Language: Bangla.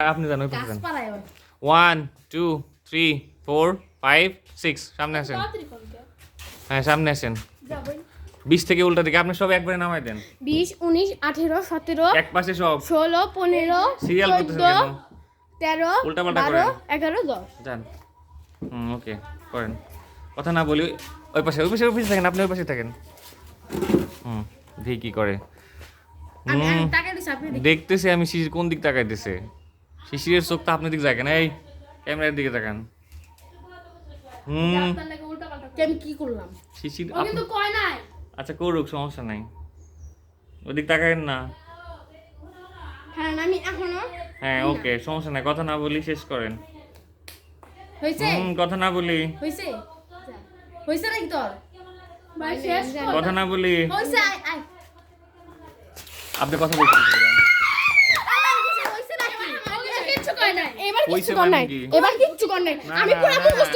আপনি জানো one two three four five six সামনে আসেন? হ্যাঁ সামনে আসেন। বিশ থেকে উল্টা দিকে আপনি সব একবারে নামাই দেন। বিশ উনিশ আঠেরো সতেরো এক পাশে সব। ষোলো পনেরো সিরিয়াল তেরো উল্টাপাল্টা বারো করেন। এগারো দশ। যান। হুম ওকে করেন। কথা না বলি ওই পাশে ওই পাশে ওই পাশে থাকেন আপনি ওই পাশে থাকেন। হুম দেখি কি করে। দেখতেছি আমি শিশির কোন দিক তাকাইতেছে। শিশিরের চোখ তো আপনার দিক কেন এই ক্যামেরার দিকে তাকান। হুম। আমি কি করলাম? শিশির কিন্তু কয় নাই? আচ্ছা করুক সমস্যা নাই। ওদিক তাকায়েন না। হ্যাঁ আমি এখনও হ্যাঁ ওকে সমস্যা নাই কথা না বলি শেষ করেন। হুম কথা না বলি। হয়েছে? হয়েছে নাকি তোর। কথা না বলি। আয়। আপনি কথা বলছেন হয়েছে নাকি? এবার কিচ্ছু কর নাই এবার কিচ্ছু কর নাই আমি পুরো। মুখস্থ